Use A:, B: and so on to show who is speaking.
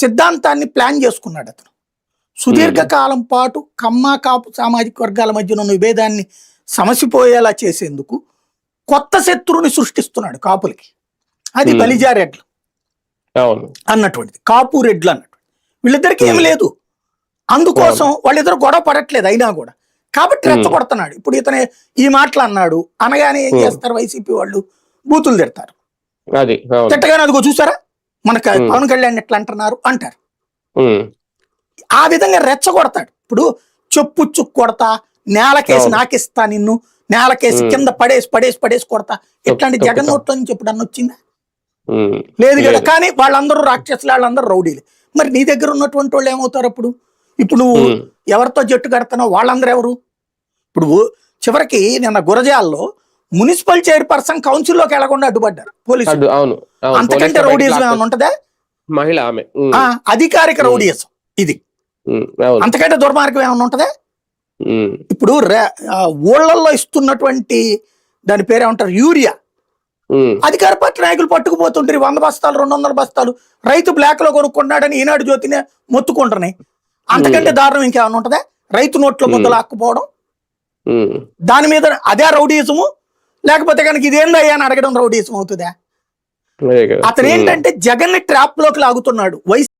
A: సిద్ధాంతాన్ని ప్లాన్ చేసుకున్నాడు అతను. సుదీర్ఘకాలం పాటు కమ్మ కాపు సామాజిక వర్గాల మధ్యన ఉన్న విభేదాన్ని సమసిపోయేలా చేసేందుకు కొత్త శత్రువుని సృష్టిస్తున్నాడు కాపులకి. అది
B: Hmm.
A: బలిజారెడ్లు
B: అవును.
A: అన్నటువంటిది. కాపు రెడ్లు అన్నట్టు. వీళ్ళిద్దరికి ఏమి
B: Hmm.
A: లేదు. అందుకోసం వాళ్ళిద్దరు గొడవ పడట్లేదు అయినా కూడా. కాబట్టి
B: Hmm.
A: రెచ్చగొడుతున్నాడు. ఇప్పుడు ఇతను ఈ మాటలు అన్నాడు అనగానే ఏం
B: Hmm.
A: చేస్తారు వైసీపీ వాళ్ళు? బూతులు తిడతారు. తిట్టగానే అదిగో చూసారా? మనకు. పవన్ కళ్యాణ్ ఎట్లా అంటున్నారు? అంటారు. ఆ విధంగా రెచ్చగొడతాడు. ఇప్పుడు చెప్పు చుక్కు కొడతా నేలకేసి. నాకిస్తా నిన్ను నేలకేసి. కింద పడేసి పడేసి పడేసి కొడతా. ఇట్లాంటి
B: తొక్కుతా.
A: జగన్ నోట్లో నుంచి ఎప్పుడన్నా వచ్చిందా?
B: ఉమ్,
A: లేదు కదా. కానీ వాళ్ళందరూ రాక్షసులు వాళ్ళందరూ రౌడీలు. మరి నీ దగ్గర ఉన్నటువంటి వాళ్ళు ఏమవుతారు అప్పుడు? ఇప్పుడు నువ్వు ఎవరితో జట్టు కడతానో వాళ్ళందరూ ఎవరు? ఇప్పుడు చివరికి నిన్న గురజాల్లో మున్సిపల్ చైర్పర్సన్ కౌన్సిల్లోకి వెళ్ళకుండా అడ్డుపడ్డారు పోలీసులు.
B: అవును.
A: అంతకంటే రౌడీజం ఏమైనా ఉంటదా?
B: మహిళ ఆమె
A: అధికారిక. రౌడీజం ఇది. అంతకంటే దుర్మార్గం ఏమైనా ఉంటదా? ఇప్పుడు ఊళ్ళల్లో ఇస్తున్నటువంటి దాని పేరు ఏమంటారు? యూరియా. అధికార పార్టీ నాయకులు పట్టుకుపోతుంటారు వంద బస్తాలు రెండు వందల బస్తాలు. రైతు బ్లాక్లో కొనుక్కున్నాడని ఈనాడు జ్యోతినే మొత్తుకుంటున్నాయి. అంతకంటే దారుణం ఇంకేమైనా ఉంటదా? రైతు నోట్లో ముద్ద. లాక్కుపోవడం.
B: ఉమ్,
A: దాని మీద అదే రౌడీజము లేకపోతే కనుక ఇదేందయ్యా అని అడగడం రౌడీజం అవుతుందా అతను. ఏంటంటే జగన్ని ట్రాప్లోకి లాగుతున్నాడు వైసీపీ